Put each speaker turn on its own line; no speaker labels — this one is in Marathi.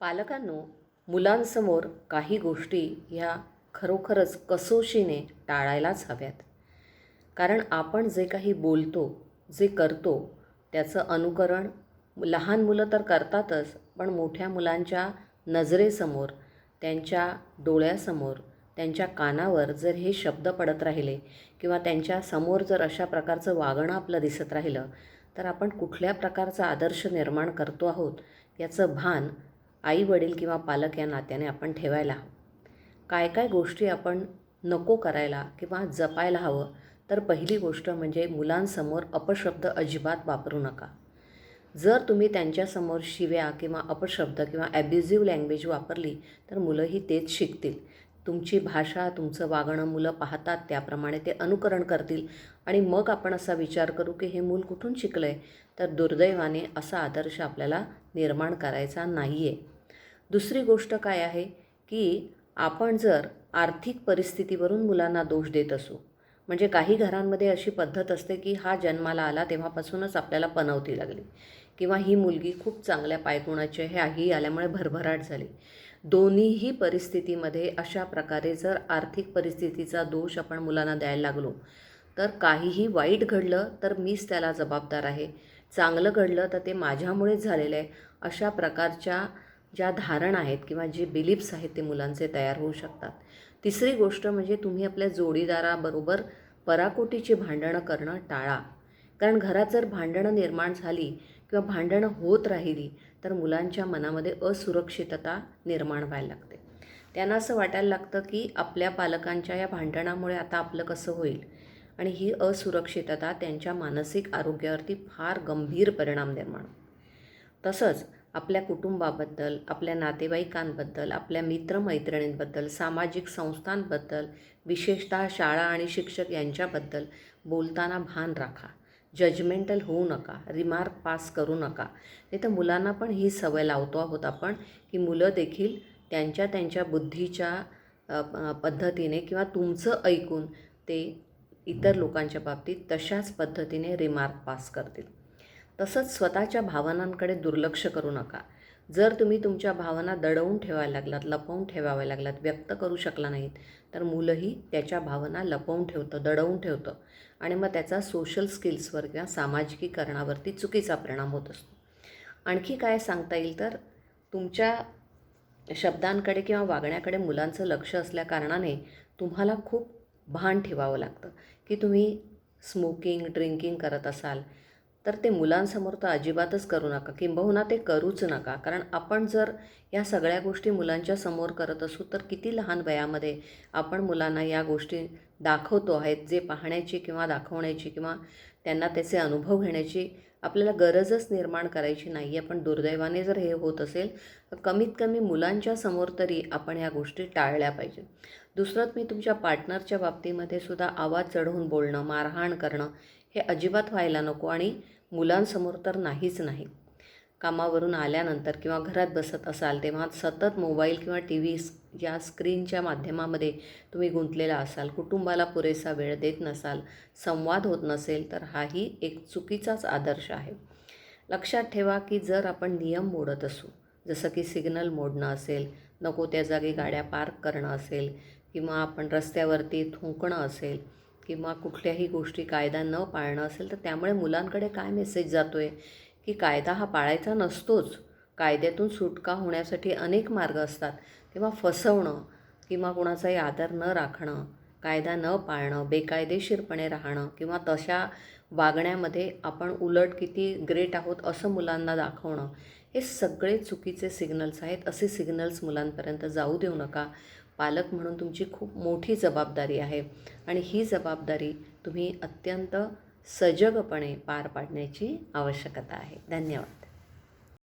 पालकांनो मुलांसमोर काही गोष्टी ह्या खरोखरच कसोशीने टाळायलाच हव्यात. कारण आपण जे काही बोलतो जे करतो त्याचं अनुकरण लहान मुलं तर करतातच पण मोठ्या मुलांच्या नजरेसमोर त्यांच्या डोळ्यासमोर त्यांच्या कानावर जर हे शब्द पडत राहिले किंवा त्यांच्यासमोर जर अशा प्रकारचं वागणं आपलं दिसत राहिलं तर आपण कुठल्या प्रकारचा आदर्श निर्माण करतो आहोत याचं भान आई वडील किंवा पालक या नात्याने आपण ठेवायला हवं. काय काय गोष्टी आपण नको करायला किंवा जपायला हवं तर पहिली गोष्ट म्हणजे मुलांसमोर अपशब्द अजिबात वापरू नका. जर तुम्ही त्यांच्यासमोर शिव्या किंवा अपशब्द किंवा ॲब्युझिव्ह लँग्वेज वापरली तर मुलंही तेच शिकतील. तुमची भाषा तुमचं वागणं मुलं पाहतात त्याप्रमाणे ते अनुकरण करतील. आणि मग आपण असा विचार करू की हे मूल कुठून शिकलं आहे तर दुर्दैवाने असा आदर्श आपल्याला निर्माण करायचा नाही आहे दुसरी गोष्ट काय आहे की आपण जर आर्थिक परिस्थितीवरून मुलांना दोष देत असू म्हणजे काही घरांमध्ये अशी पद्धत असते की हा जन्माला आला तेव्हापासूनच आपल्याला पनवती लागली किंवा ही मुलगी खूप चांगल्या पायगुणाची आहे आई आल्यामुळे भरभराट झाली. दोन्हीही परिस्थितीमध्ये अशा प्रकारे जर आर्थिक परिस्थितीचा दोष आपण मुलांना द्यायला लागलो तर काहीही वाईट घडलं तर मीच त्याला जबाबदार आहे. चांगलं घडलं तर ते माझ्यामुळेच झालेलं आहे. अशा प्रकारच्या ज्या धारणा आहेत किंवा जे बिलीप्स आहेत ते मुलांचे तयार होऊ शकतात. तिसरी गोष्ट म्हणजे तुम्ही आपल्या जोडीदाराबरोबर पराकोटीची भांडणं करणं टाळा. कारण घरात जर भांडणं निर्माण झाली किंवा भांडणं होत राहिली तर मुलांच्या मनामध्ये असुरक्षितता निर्माण व्हायला लागते. त्यांना असं वाटायला लागतं की आपल्या पालकांच्या या भांडणामुळे आता आपलं कसं होईल? आणि ही असुरक्षितता त्यांच्या मानसिक आरोग्यावरती फार गंभीर परिणाम निर्माण तसंच आपल्या कुटुंबाबद्दल आपल्या नातेवाईकांबद्दल आपल्या मित्रमैत्रिणींबद्दल सामाजिक संस्थांबद्दल विशेषतः शाळा आणि शिक्षक यांच्याबद्दल बोलताना भान राखा. जजमेंटल होऊ नका. रिमार्क पास करू नका. नाही तर मुलांना पण ही सवय लावतो आहोत आपण की मुलं देखील त्यांच्या त्यांच्या बुद्धीच्या पद्धतीने किंवा तुमचं ऐकून ते इतर लोकांच्या बाबतीत तशाच पद्धतीने रिमार्क पास करतील. तसंच स्वतःच्या भावनांकडे दुर्लक्ष करू नका. जर तुम्ही तुमच्या भावना दडवून ठेवायला लागलात लपवून ठेवाव्या लागलात व्यक्त करू शकला नाहीत तर मुलंही त्याच्या भावना लपवून ठेवतं दडवून ठेवतं आणि मग त्याचा सोशल स्किल्सवर किंवा सामाजिकीकरणावरती चुकीचा परिणाम होत असतो. आणखी काय सांगता येईल तर तुमच्या शब्दांकडे किंवा वागण्याकडे मुलांचं लक्ष असल्याकारणाने तुम्हाला खूप भान ठेवावं लागतं. की तुम्ही स्मोकिंग ड्रिंकिंग करत असाल तर ते मुलांसमोर तर अजिबातच करू नका किंबहुना ते करूच नका. कारण आपण जर या सगळ्या गोष्टी मुलांच्या समोर करत असू तर किती लहान वयामध्ये आपण मुलांना या गोष्टी दाखवतो आहेत जे पाहण्याची किंवा दाखवण्याची किंवा त्यांना त्याचे अनुभव घेण्याची आपल्याला गरजच निर्माण करायची नाही आहे पण दुर्दैवाने जर हे होत असेल तर कमीत कमी मुलांच्या समोर तरी आपण या गोष्टी टाळल्या पाहिजे. दुसरं मी तुमच्या पार्टनरच्या बाबतीमध्ये सुद्धा आवाज चढवून बोलणं मारहाण करणं हे अजिबात व्हायला नको. आणि मुलांसमोर तर नाहीच नाही. कामावरून आल्यानंतर किंवा घरात बसत असाल तेव्हा सतत मोबाईल किंवा टी व्ही या स्क्रीनच्या माध्यमामध्ये तुम्ही गुंतलेला असाल कुटुंबाला पुरेसा वेळ देत नसाल संवाद होत नसेल तर हाही एक चुकीचाच आदर्श आहे. लक्षात ठेवा की जर आपण नियम मोडत असू जसं की सिग्नल मोडणं असेल नको त्या जागी गाड्या पार्क करणं असेल किंवा आपण रस्त्यावरती थुंकणं असेल किंवा कुठल्याही गोष्टी कायदा न पाळणं असेल तर त्यामुळे मुलांकडे काय मेसेज जातो आहे की कायदा हा पाळायचा नसतोच. कायद्यातून सुटका होण्यासाठी अनेक मार्ग असतात. तेव्हा फसवणं किंवा कुणाचाही आदर न राखणं कायदा न पाळणं बेकायदेशीरपणे राहणं किंवा तशा वागण्यामध्ये आपण उलट किती ग्रेट आहोत असं मुलांना दाखवणं हे सगळे चुकीचे सिग्नल्स आहेत. असे सिग्नल्स मुलांपर्यंत जाऊ देऊ नका. पालक म्हणून तुमची खूप मोठी जबाबदारी आहे. आणि ही जबाबदारी तुम्ही अत्यंत सजगपणे पार पाडण्याची आवश्यकता आहे. धन्यवाद.